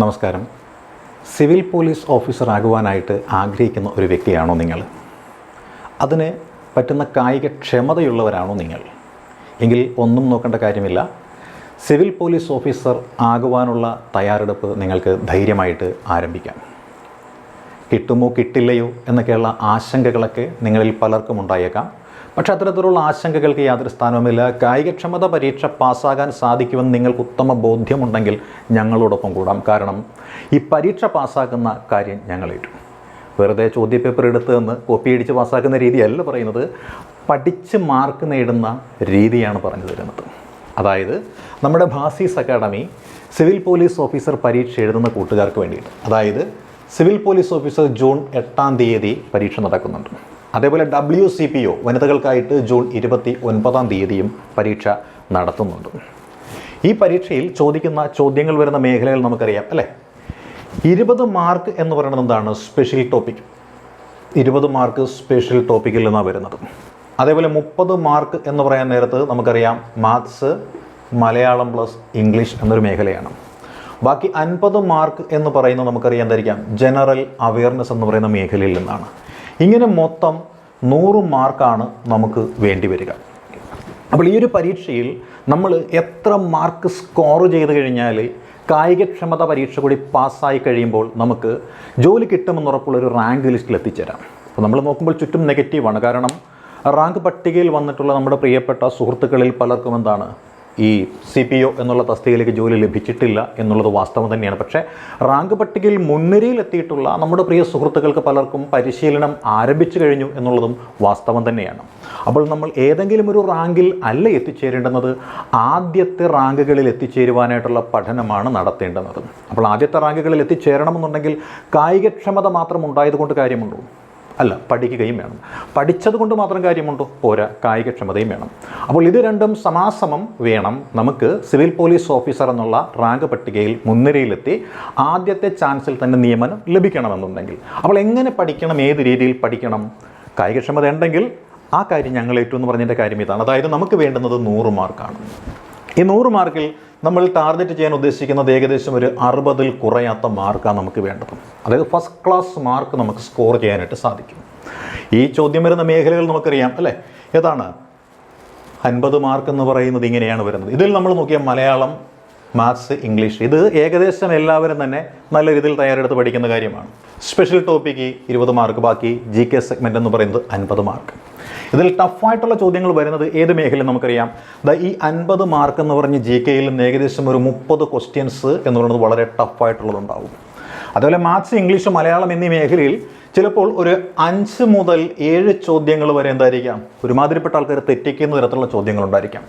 നമസ്കാരം. Civil police officer ആകുവാനായിട്ട് ആഗ്രഹിക്കുന്ന ഒരു വ്യക്തിയാണോ നിങ്ങൾ? അതിന് പറ്റുന്ന കായിക ക്ഷമതയുള്ളവരാണോ നിങ്ങൾ? എങ്കിൽ ഒന്നും നോക്കേണ്ട കാര്യമില്ല. സിവിൽ പോലീസ് ഓഫീസർ ആകുവാനുള്ള തയ്യാറെടുപ്പ് നിങ്ങൾക്ക് ധൈര്യമായിട്ട് ആരംഭിക്കാം. കിട്ടുമോ കിട്ടില്ലയോ എന്നൊക്കെയുള്ള ആശങ്കകളൊക്കെ നിങ്ങളിൽ പലർക്കും ഉണ്ടായേക്കാം. പക്ഷേ അത്തരത്തിലുള്ള ആശങ്കകൾക്ക് യാതൊരു സ്ഥാനവുമില്ല. കായികക്ഷമത പരീക്ഷ പാസ്സാകാൻ സാധിക്കുമെന്ന് നിങ്ങൾക്ക് ഉത്തമ ബോധ്യമുണ്ടെങ്കിൽ ഞങ്ങളോടൊപ്പം കൂടാം. കാരണം ഈ പരീക്ഷ പാസ്സാക്കുന്ന കാര്യം ഞങ്ങളേറ്റു. വെറുതെ ചോദ്യപേപ്പർ എടുത്ത് നിന്ന് കോപ്പി അടിച്ച് പാസ്സാക്കുന്ന രീതിയല്ല പറയുന്നത്. പഠിച്ച് മാർക്ക് നേടുന്ന രീതിയാണ് പറഞ്ഞു തരുന്നത്. അതായത് നമ്മുടെ ഭാസീസ് അക്കാഡമി സിവിൽ പോലീസ് ഓഫീസർ പരീക്ഷ എഴുതുന്ന കൂട്ടുകാർക്ക് വേണ്ടിയിട്ട്. അതായത് സിവിൽ പോലീസ് ഓഫീസർ ജൂൺ എട്ടാം തീയതി പരീക്ഷ നടക്കുന്നുണ്ട്. അതേപോലെ ഡബ്ല്യു സി പി ഒ വനിതകൾക്കായിട്ട് ജൂൺ ഇരുപത്തി ഒൻപതാം തീയതിയും പരീക്ഷ നടത്തുന്നുണ്ട്. ഈ പരീക്ഷയിൽ ചോദിക്കുന്ന ചോദ്യങ്ങൾ വരുന്ന മേഖലകൾ നമുക്കറിയാം അല്ലേ? ഇരുപത് മാർക്ക് എന്ന് പറയുന്നത് എന്താണ്? സ്പെഷ്യൽ ടോപ്പിക് ഇരുപത് മാർക്ക് സ്പെഷ്യൽ ടോപ്പിക്കിൽ നിന്നാണ് വരുന്നത്. അതേപോലെ മുപ്പത് മാർക്ക് എന്ന് പറയാൻ നേരത്ത് നമുക്കറിയാം മാത്സ് മലയാളം പ്ലസ് ഇംഗ്ലീഷ് എന്നൊരു മേഖലയാണ്. ബാക്കി അൻപത് മാർക്ക് എന്ന് പറയുന്നത് നമുക്കറിയാം എന്തായിരിക്കാം ജനറൽ അവയർനെസ് എന്ന് പറയുന്ന മേഖലയിൽ നിന്നാണ്. ഇങ്ങനെ മൊത്തം നൂറ് മാർക്കാണ് നമുക്ക് വേണ്ടി വരിക. അപ്പോൾ ഈ ഒരു പരീക്ഷയിൽ നമ്മൾ എത്ര മാർക്ക് സ്കോർ ചെയ്ത് കഴിഞ്ഞാൽ കായികക്ഷമത പരീക്ഷ കൂടി പാസ്സായി കഴിയുമ്പോൾ നമുക്ക് ജോലി കിട്ടുമെന്നുറപ്പുള്ള ഒരു റാങ്ക് ലിസ്റ്റിൽ എത്തിച്ചേരാം. അപ്പോൾ നമ്മൾ നോക്കുമ്പോൾ ചുറ്റും നെഗറ്റീവാണ്. കാരണം റാങ്ക് പട്ടികയിൽ വന്നിട്ടുള്ള നമ്മുടെ പ്രിയപ്പെട്ട സുഹൃത്തുക്കളിൽ പലർക്കും എന്താണ് ഈ സി പി ഒ എന്നുള്ള തസ്തികയിലേക്ക് ജോലി ലഭിച്ചിട്ടില്ല എന്നുള്ളത് വാസ്തവം തന്നെയാണ്. പക്ഷേ റാങ്ക് പട്ടികയിൽ മുൻനിരയിൽ എത്തിയിട്ടുള്ള നമ്മുടെ പ്രിയ സുഹൃത്തുക്കൾക്ക് പലർക്കും പരിശീലനം ആരംഭിച്ചു കഴിഞ്ഞു എന്നുള്ളതും വാസ്തവം തന്നെയാണ്. അപ്പോൾ നമ്മൾ ഏതെങ്കിലും ഒരു റാങ്കിൽ അല്ല എത്തിച്ചേരേണ്ടുന്നത്? ആദ്യത്തെ റാങ്കുകളിൽ എത്തിച്ചേരുവാനായിട്ടുള്ള പഠനമാണ് നടത്തേണ്ടുന്നത്. അപ്പോൾ ആദ്യത്തെ റാങ്കുകളിൽ എത്തിച്ചേരണമെന്നുണ്ടെങ്കിൽ കായികക്ഷമത മാത്രം ഉണ്ടായതുകൊണ്ട് കാര്യമുണ്ടോ അല്ല പഠിക്കുകയും വേണം. പഠിച്ചത് കൊണ്ട് മാത്രം കാര്യമുണ്ടോ? പോരാ കായികക്ഷമതയും വേണം. അപ്പോൾ ഇത് രണ്ടും സമാസമം വേണം. നമുക്ക് സിവിൽ പോലീസ് ഓഫീസർ എന്നുള്ള റാങ്ക് പട്ടികയിൽ മുൻനിരയിലെത്തി ആദ്യത്തെ ചാൻസിൽ തന്നെ നിയമനം ലഭിക്കണമെന്നുണ്ടെങ്കിൽ. അപ്പോൾ എങ്ങനെ പഠിക്കണം? ഏത് രീതിയിൽ പഠിക്കണം? കായികക്ഷമത ഉണ്ടെങ്കിൽ ആ കാര്യം ഞങ്ങൾ ഏറ്റവും എന്ന് പറഞ്ഞതിന്റെ കാര്യം ഇതാണ്. അതായത് നമുക്ക് വേണ്ടുന്നത് നൂറ് മാർക്കാണ്. ഈ നൂറ് മാർക്കിൽ നമ്മൾ ടാർഗറ്റ് ചെയ്യാൻ ഉദ്ദേശിക്കുന്നത് ഏകദേശം ഒരു അറുപതിൽ കുറയാത്ത മാർക്കാണ് നമുക്ക് വേണ്ടത്. അതായത് ഫസ്റ്റ് ക്ലാസ് മാർക്ക് നമുക്ക് സ്കോർ ചെയ്യാനായിട്ട് സാധിക്കും. ഈ ചോദ്യം വരുന്ന മേഖലകൾ നമുക്കറിയാം അല്ലേ? ഏതാണ്? അൻപത് മാർക്ക് എന്ന് പറയുന്നത് ഇങ്ങനെയാണ് വരുന്നത്. ഇതിൽ നമ്മൾ നോക്കിയാൽ മലയാളം മാത്സ് ഇംഗ്ലീഷ് ഇത് ഏകദേശം എല്ലാവരും തന്നെ നല്ല രീതിയിൽ തയ്യാറെടുത്ത് പഠിക്കുന്ന കാര്യമാണ്. സ്പെഷ്യൽ ടോപ്പിക്ക് ഇരുപത് മാർക്ക് ബാക്കി ജി കെ സെഗ്മെന്റ് എന്ന് പറയുന്നത് അൻപത് മാർക്ക് ഇതിൽ ടഫായിട്ടുള്ള ചോദ്യങ്ങൾ വരുന്നത് ഏത് മേഖലയിൽ നമുക്കറിയാം? ദ ഈ അൻപത് മാർക്ക് എന്ന് പറഞ്ഞ് ജി കെയിൽ നിന്ന് ഏകദേശം ഒരു മുപ്പത് ക്വസ്റ്റ്യൻസ് എന്ന് പറയുന്നത് വളരെ ടഫായിട്ടുള്ളതുണ്ടാവും അതുപോലെ മാത്സ് ഇംഗ്ലീഷ് മലയാളം എന്നീ മേഖലയിൽ ചിലപ്പോൾ ഒരു അഞ്ച് മുതൽ ഏഴ് ചോദ്യങ്ങൾ വരെ എന്തായിരിക്കാം? ഒരുമാതിരിപ്പെട്ട ആൾക്കാർ തെറ്റിക്കുന്ന തരത്തിലുള്ള ചോദ്യങ്ങൾ ഉണ്ടായിരിക്കാം.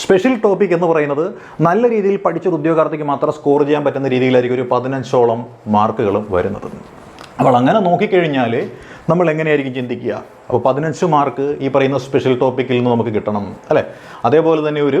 സ്പെഷ്യൽ ടോപ്പിക് എന്ന് പറയുന്നത് നല്ല രീതിയിൽ പഠിച്ചൊരു ഉദ്യോഗാർത്ഥിക്ക് മാത്രം സ്കോർ ചെയ്യാൻ പറ്റുന്ന രീതിയിലായിരിക്കും ഒരു പതിനഞ്ചോളം മാർക്കുകളും വരുന്നത്. അപ്പോൾ അങ്ങനെ നോക്കിക്കഴിഞ്ഞാൽ നമ്മൾ എങ്ങനെയായിരിക്കും ചിന്തിക്കുക? അപ്പോൾ പതിനഞ്ച് മാർക്ക് ഈ പറയുന്ന സ്പെഷ്യൽ ടോപ്പിക്കിൽ നിന്ന് നമുക്ക് കിട്ടണം അല്ലേ? അതേപോലെ തന്നെ ഒരു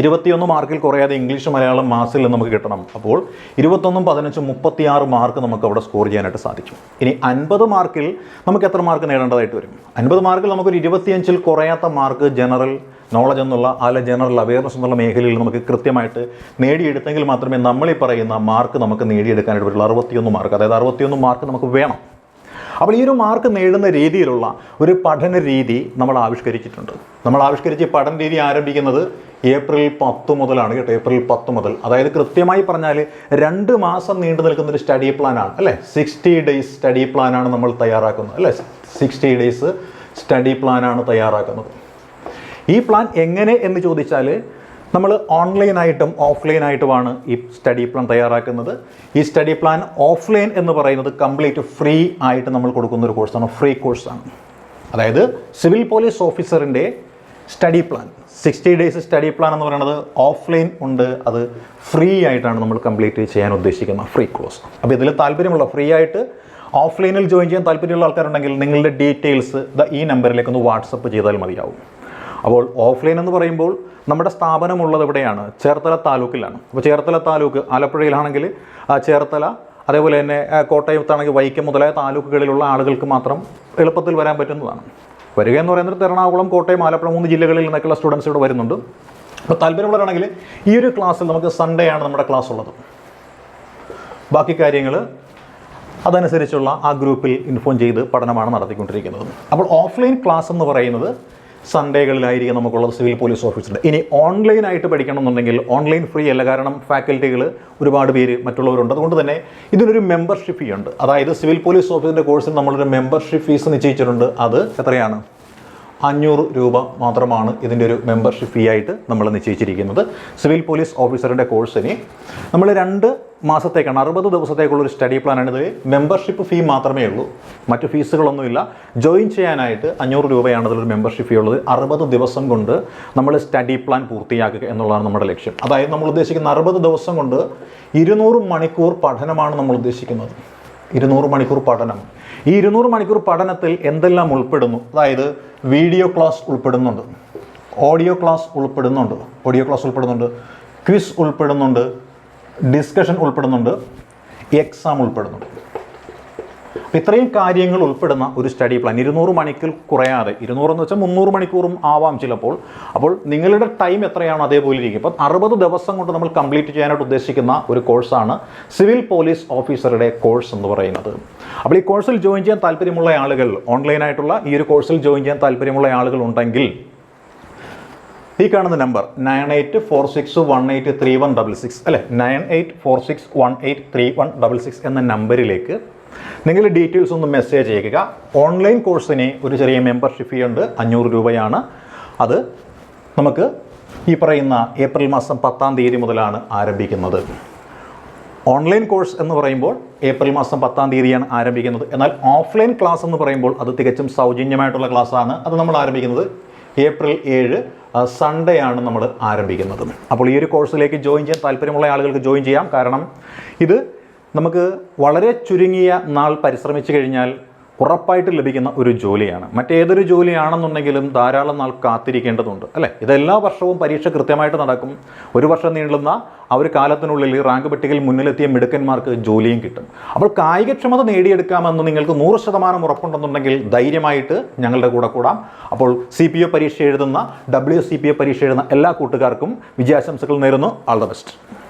ഇരുപത്തിയൊന്ന് മാർക്കിൽ കുറയാതെ ഇംഗ്ലീഷ് മലയാളം മാസിൽ നമുക്ക് കിട്ടണം. അപ്പോൾ ഇരുപത്തൊന്നും പതിനഞ്ചും മുപ്പത്തിയാറ് മാർക്ക് നമുക്ക് അവിടെ സ്കോർ ചെയ്യാനായിട്ട് സാധിക്കും. ഇനി അൻപത് മാർക്കിൽ നമുക്ക് എത്ര മാർക്ക് നേടേണ്ടതായിട്ട് വരും? അൻപത് മാർക്കിൽ നമുക്കൊരു ഇരുപത്തിയഞ്ചിൽ കുറയാത്ത മാർക്ക് ജനറൽ നോളജ് എന്നുള്ള അല്ല ജനറൽ അവയർനെസ് എന്നുള്ള മേഖലയിൽ നമുക്ക് കൃത്യമായിട്ട് നേടിയെടുത്തെങ്കിൽ മാത്രമേ നമ്മൾ ഈ പറയുന്ന മാർക്ക് നമുക്ക് നേടിയെടുക്കാനായിട്ട് വരുള്ളൂ അറുപത്തിയൊന്ന് മാർക്ക്. അതായത് അറുപത്തിയൊന്ന് മാർക്ക് നമുക്ക് വേണം. അപ്പോൾ ഈ ഒരു മാർക്ക് നേടുന്ന രീതിയിലുള്ള ഒരു പഠന രീതി നമ്മൾ ആവിഷ്കരിച്ചിട്ടുണ്ട്. നമ്മൾ ആവിഷ്കരിച്ച് പഠന രീതി ആരംഭിക്കുന്നത് ഏപ്രിൽ പത്ത് മുതലാണ് കേട്ടോ. ഏപ്രിൽ പത്ത് മുതൽ. അതായത് കൃത്യമായി പറഞ്ഞാൽ രണ്ട് മാസം നീണ്ടു നിൽക്കുന്ന ഒരു സ്റ്റഡി പ്ലാനാണ് അല്ലേ? സിക്സ്റ്റി ഡേയ്സ് സ്റ്റഡി പ്ലാനാണ് നമ്മൾ തയ്യാറാക്കുന്നത് അല്ലേ? സിക്സ്റ്റി ഡേയ്സ് സ്റ്റഡി പ്ലാനാണ് തയ്യാറാക്കുന്നത്. ഈ പ്ലാൻ എങ്ങനെ എന്ന് ചോദിച്ചാൽ നമ്മൾ ഓൺലൈനായിട്ടും ഓഫ്ലൈനായിട്ടുമാണ് ഈ സ്റ്റഡി പ്ലാൻ തയ്യാറാക്കുന്നത്. ഈ സ്റ്റഡി പ്ലാൻ ഓഫ്ലൈൻ എന്ന് പറയുന്നത് കംപ്ലീറ്റ് ഫ്രീ ആയിട്ട് നമ്മൾ കൊടുക്കുന്ന ഒരു കോഴ്സാണ്. ഫ്രീ കോഴ്സാണ്. അതായത് civil police ഓഫീസറിന്റെ study plan. Sixty days study plan എന്ന് പറയുന്നത് ഓഫ്ലൈൻ ഉണ്ട്. അത് ഫ്രീ ആയിട്ടാണ് നമ്മൾ കംപ്ലീറ്റ് ചെയ്യാൻ ഉദ്ദേശിക്കുന്ന ഫ്രീ കോഴ്സ്. അപ്പോൾ ഇതിൽ താല്പര്യമുള്ള ഫ്രീ ആയിട്ട് ഓഫ്ലൈനിൽ ജോയിൻ ചെയ്യാൻ താല്പര്യമുള്ള ആൾക്കാരുണ്ടെങ്കിൽ നിങ്ങളുടെ ഡീറ്റെയിൽസ് ഈ നമ്പറിലേക്ക് ഒന്ന് വാട്സപ്പ് ചെയ്താൽ മതിയാവും. അപ്പോൾ ഓഫ്ലൈൻ എന്ന് പറയുമ്പോൾ നമ്മുടെ സ്ഥാപനമുള്ളത് എവിടെയാണ്? ചേർത്തല താലൂക്കിലാണ്. അപ്പോൾ ചേർത്തല താലൂക്ക് ആലപ്പുഴയിലാണെങ്കിൽ ചേർത്തല അതേപോലെ തന്നെ കോട്ടയത്താണെങ്കിൽ വൈക്കം മുതലായ താലൂക്കുകളിലുള്ള ആളുകൾക്ക് മാത്രം എളുപ്പത്തിൽ വരാൻ പറ്റുന്നതാണ്. വരിക എന്ന് പറയുന്നത് എറണാകുളം കോട്ടയം ആലപ്പുഴ മൂന്ന് ജില്ലകളിൽ നിന്നൊക്കെയുള്ള സ്റ്റുഡൻസ് ഇവിടെ വരുന്നുണ്ട്. അപ്പോൾ താല്പര്യമുള്ളവരാണെങ്കിൽ ഈ ഒരു ക്ലാസ്സിൽ നമുക്ക് സൺഡേ ആണ് നമ്മുടെ ക്ലാസ് ഉള്ളത്. ബാക്കി കാര്യങ്ങൾ അതനുസരിച്ചുള്ള ആ ഗ്രൂപ്പിൽ ഇൻഫോം ചെയ്ത് പഠനമാണ് നടത്തിക്കൊണ്ടിരിക്കുന്നത്. അപ്പോൾ ഓഫ്ലൈൻ ക്ലാസ് എന്ന് പറയുന്നത് സൺഡേകളിലായിരിക്കും നമുക്കുള്ളത് സിവിൽ പോലീസ് ഓഫീസറുടെ. ഇനി ഓൺലൈനായിട്ട് പഠിക്കണമെന്നുണ്ടെങ്കിൽ ഓൺലൈൻ ഫ്രീ അല്ല. കാരണം ഫാക്കൽറ്റികൾ ഒരുപാട് പേര് മറ്റുള്ളവരുണ്ട്. അതുകൊണ്ട് തന്നെ ഇതിനൊരു മെമ്പർഷിപ്പ് ഫീ ഉണ്ട്. അതായത് സിവിൽ പോലീസ് ഓഫീസിന്റെ കോഴ്സിൽ നമ്മളൊരു മെമ്പർഷിപ്പ് ഫീസ് നിശ്ചയിച്ചിട്ടുണ്ട്. അത് എത്രയാണ്? അഞ്ഞൂറ് രൂപ മാത്രമാണ് ഇതിന്റെ ഒരു മെമ്പർഷിപ്പ് ഫീ ആയിട്ട് നമ്മൾ നിശ്ചയിച്ചിരിക്കുന്നത്. സിവിൽ പോലീസ് ഓഫീസറുടെ കോഴ്സിന് നമ്മൾ രണ്ട് മാസത്തേക്കാണ് അറുപത് ദിവസത്തേക്കുള്ള ഒരു സ്റ്റഡി പ്ലാനാണ് ഇത്. മെമ്പർഷിപ്പ് ഫീ മാത്രമേ ഉള്ളൂ. മറ്റു ഫീസുകളൊന്നുമില്ല ജോയിൻ ചെയ്യാനായിട്ട് അഞ്ഞൂറ് രൂപയാണ് ഇതിലൊരു മെമ്പർഷിപ്പ് ഫീ ഉള്ളത്. അറുപത് ദിവസം കൊണ്ട് നമ്മൾ സ്റ്റഡി പ്ലാൻ പൂർത്തിയാക്കുക എന്നുള്ളതാണ് നമ്മുടെ ലക്ഷ്യം. അതായത് നമ്മൾ ഉദ്ദേശിക്കുന്ന അറുപത് ദിവസം കൊണ്ട് ഇരുന്നൂറ് മണിക്കൂർ പഠനമാണ് നമ്മൾ ഉദ്ദേശിക്കുന്നത്. ഇരുന്നൂറ് മണിക്കൂർ പഠനം. ഈ ഇരുന്നൂറ് മണിക്കൂർ പഠനത്തിൽ എന്തെല്ലാം ഉൾപ്പെടുന്നു? അതായത് വീഡിയോ ക്ലാസ് ഉൾപ്പെടുന്നുണ്ട് ഓഡിയോ ക്ലാസ് ഉൾപ്പെടുന്നുണ്ട് ഓഡിയോ ക്ലാസ് ഉൾപ്പെടുന്നുണ്ട് ക്വിസ് ഉൾപ്പെടുന്നുണ്ട് ഡിസ്കഷൻ ഉൾപ്പെടുന്നുണ്ട് എക്സാം ഉൾപ്പെടുന്നുണ്ട്. ഇത്രയും കാര്യങ്ങൾ ഉൾപ്പെടുന്ന ഒരു സ്റ്റഡി പ്ലാൻ ഇരുന്നൂറ് മണിക്കൂർ കുറയാതെ ഇരുന്നൂറെന്ന് വെച്ചാൽ മുന്നൂറ് മണിക്കൂറും ആവാം ചിലപ്പോൾ. അപ്പോൾ നിങ്ങളുടെ ടൈം എത്രയാണോ അതേപോലെ ഇരിക്കും. ഇപ്പം അറുപത് ദിവസം കൊണ്ട് നമ്മൾ കംപ്ലീറ്റ് ചെയ്യാനായിട്ട് ഉദ്ദേശിക്കുന്ന ഒരു കോഴ്സാണ് സിവിൽ പോലീസ് ഓഫീസറുടെ കോഴ്സ് എന്ന് പറയുന്നത്. അപ്പോൾ ഈ കോഴ്സിൽ ജോയിൻ ചെയ്യാൻ താല്പര്യമുള്ള ആളുകൾ ഓൺലൈനായിട്ടുള്ള ഈ ഒരു കോഴ്സിൽ ജോയിൻ ചെയ്യാൻ താല്പര്യമുള്ള ആളുകൾ ഉണ്ടെങ്കിൽ ഈ കാണുന്ന number nine eight four six one eight three one double six അല്ലേ? Nine eight four six one eight three one double six എന്ന നമ്പറിലേക്ക് നിങ്ങൾ ഡീറ്റെയിൽസ് ഒന്ന് മെസ്സേജ് ചെയ്യുക ഓൺലൈൻ കോഴ്സിന് ഒരു ചെറിയ മെമ്പർഷിപ്പ് ഫീ ഉണ്ട്. അഞ്ഞൂറ് രൂപയാണ്. അത് നമുക്ക് ഈ പറയുന്ന ഏപ്രിൽ മാസം പത്താം തീയതി മുതലാണ് ആരംഭിക്കുന്നത്. ഓൺലൈൻ കോഴ്സ് എന്ന് പറയുമ്പോൾ ഏപ്രിൽ മാസം പത്താം തീയതിയാണ് ആരംഭിക്കുന്നത്. എന്നാൽ ഓഫ്ലൈൻ ക്ലാസ് എന്ന് പറയുമ്പോൾ അത് തികച്ചും സൗജന്യമായിട്ടുള്ള ക്ലാസ്സാണ് അത് നമ്മൾ ആരംഭിക്കുന്നത് ഏപ്രിൽ ഏഴ് സൺഡേ ആണ് നമ്മൾ ആരംഭിക്കുന്നത്. അപ്പോൾ ഈ ഒരു കോഴ്സിലേക്ക് ജോയിൻ ചെയ്യാൻ താല്പര്യമുള്ള ആളുകൾക്ക് ജോയിൻ ചെയ്യാം. കാരണം ഇത് നമുക്ക് വളരെ ചുരുങ്ങിയ നാൾ പരിശ്രമിച്ചു കഴിഞ്ഞാൽ ഉറപ്പായിട്ട് ലഭിക്കുന്ന ഒരു ജോലിയാണ്. മറ്റേതൊരു ജോലിയാണെന്നുണ്ടെങ്കിലും ധാരാളം നാൾ കാത്തിരിക്കേണ്ടതുണ്ട് അല്ലേ? ഇതെല്ലാ വർഷവും പരീക്ഷ കൃത്യമായിട്ട് നടക്കും. ഒരു വർഷം നീളുന്ന ആ ഒരു കാലത്തിനുള്ളിൽ റാങ്ക് പട്ടികയിൽ മുന്നിലെത്തിയ മിടുക്കന്മാർക്ക് ജോലിയും കിട്ടും. അപ്പോൾ കായികക്ഷമത നേടിയെടുക്കാമെന്ന് നിങ്ങൾക്ക് നൂറ് ശതമാനം ഉറപ്പുണ്ടെന്നുണ്ടെങ്കിൽ ധൈര്യമായിട്ട് ഞങ്ങളുടെ കൂടെ കൂടാം. അപ്പോൾ സി പി ഒ പരീക്ഷ എഴുതുന്ന ഡബ്ല്യു സി പി ഒ പരീക്ഷ എഴുതുന്ന എല്ലാ കൂട്ടുകാർക്കും വിജയാശംസകൾ നേരുന്നു. All the best